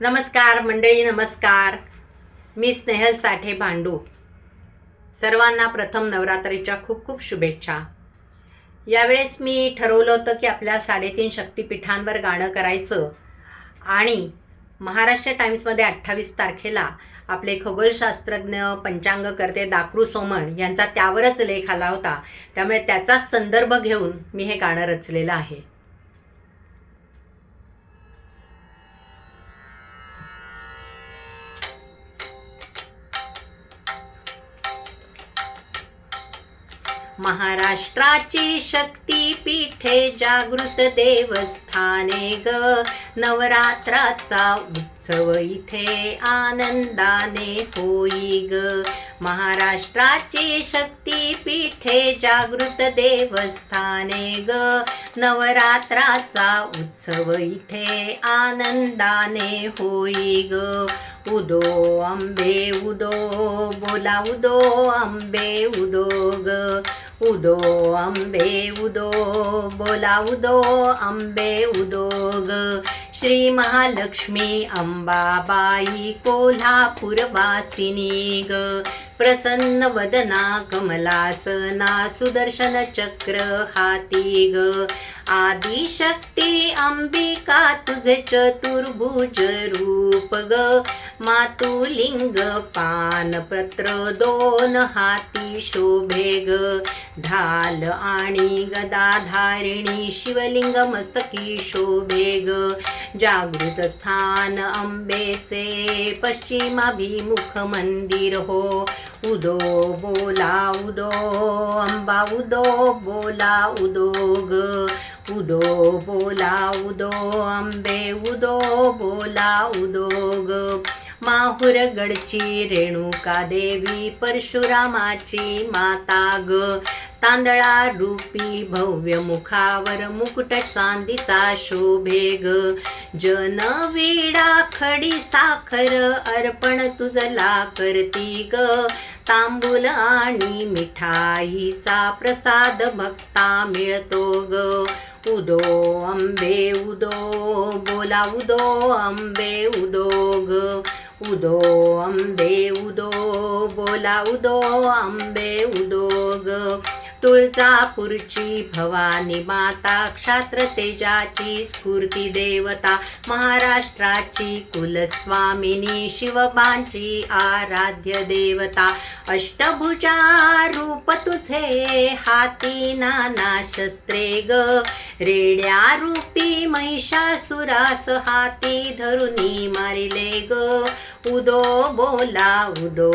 नमस्कार मंडळी नमस्कार. मी स्नेहल साठे भांडू. सर्वांना प्रथम नवरात्रीच्या खूप खूप शुभेच्छा. यावेळेस मी ठरवलं होतं की आपल्या साडेतीन शक्तिपीठांवर गाणं करायचं आणि महाराष्ट्र टाईम्समध्ये अठ्ठावीस तारखेला आपले खगोलशास्त्रज्ञ पंचांगकर्ते दाकरू सोमण यांचा त्यावरच लेख आला होता. त्यामुळे त्याचाच संदर्भ घेऊन मी हे गाणं रचलेलं आहे. महाराष्ट्राची शक्ती पीठे जागृत देवस्थाने ग. नवरात्राचा उत्सव इथे आनंदाने होई ग. महाराष्ट्राची शक्ती पीठे जागृत देवस्थाने ग. नवरात्राचा उत्सव इथे आनंदाने होई ग. उदो आंबे उदो बोला उदो आंबे उदो ग. उदो अंबे उदो बोला उदो अंबे उदो ग. श्री महालक्ष्मी अंबाबाई कोल्हापूरवासिनी ग. प्रसन्न वदना कमलासना सुदर्शन चक्र हाती ग. आदिशक्ती अंबिका तुझे चतुर्भुज रूप ग. मातुलिंग पानपत्र दोन हाती शोभे ग ढाल आणि गदाधारिणी शिवलिंग मस्तकी शोभे ग जागृत स्थान अंबेचे पश्चिमाभिमुख मंदिर हो उदो बोला उदो अंबा उदो बोला उदो ग उदो बोला उदो आंबे उदो बोला उदो माहुरगडची रेणुका देवी? परशुरामाची माता ग. तांदळा रूपी भव्य मुखावर मुकुट चांदीचा शोभे ग. जनविडा खडी साखर अर्पण तुझला करती ग. तांबूल आणि मिठाईचा प्रसाद भक्ता मिळतो ग. उदो अंबे उदो बोला उदो अंबे उदो ग. उदो आंबे उदो बोला उदो आंबे उदो ग तुळजापूरची भवानी माता क्षात्र तेजाची स्फूर्ती देवता महाराष्ट्राची कुलस्वामिनी शिवबांची आराध्य देवता. अष्टभुजा रूप तुझे हाती नाना शस्त्रे ग. रेड्या रूपी महिषासुरास हाती धरुनी मारिले ग. उदो बोला उदो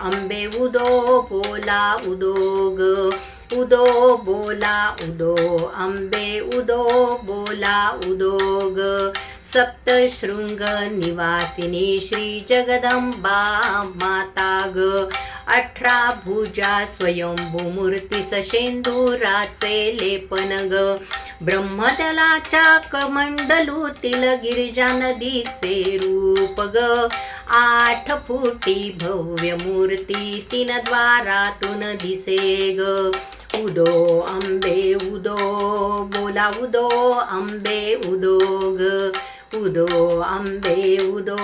अंबे उदो बोला उदो ग. उदो बोला उदो आंबे उदो बोला उदो ग. सप्तशृंग निवासिनी श्री जगदंबा माता ग. अठरा भुजा स्वयंभू मूर्ती सशेंदुराचे लेपन ग. ब्रह्मदलाच्या कमंडलूतील गिरिजा नदीचे रूप ग. आठ फुटी भव्य मूर्ती तीन द्वारातून दिसे ग. उदो आंबे उदो बोला उदो आंबे उदो ग. उदो आंबे उदो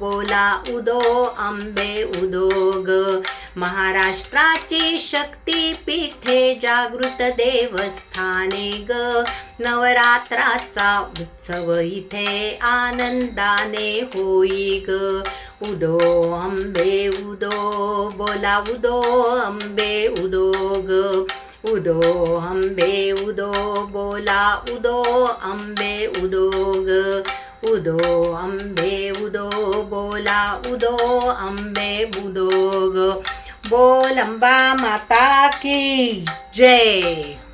बोला उदो आंबे उदो ग. महाराष्ट्राची शक्ती पीठे जागृत देवस्थाने ग. नवरात्राचा उत्सव इथे आनंदाने होई ग. उदो आंबे उदो बोला उदो आंबे उदो ग. उदो आंबे उदो बोला उदो आंबे उदो ग। उदो आंबे उदो बोला उदो आंबे उदो ग। बोलंबा माता की जय।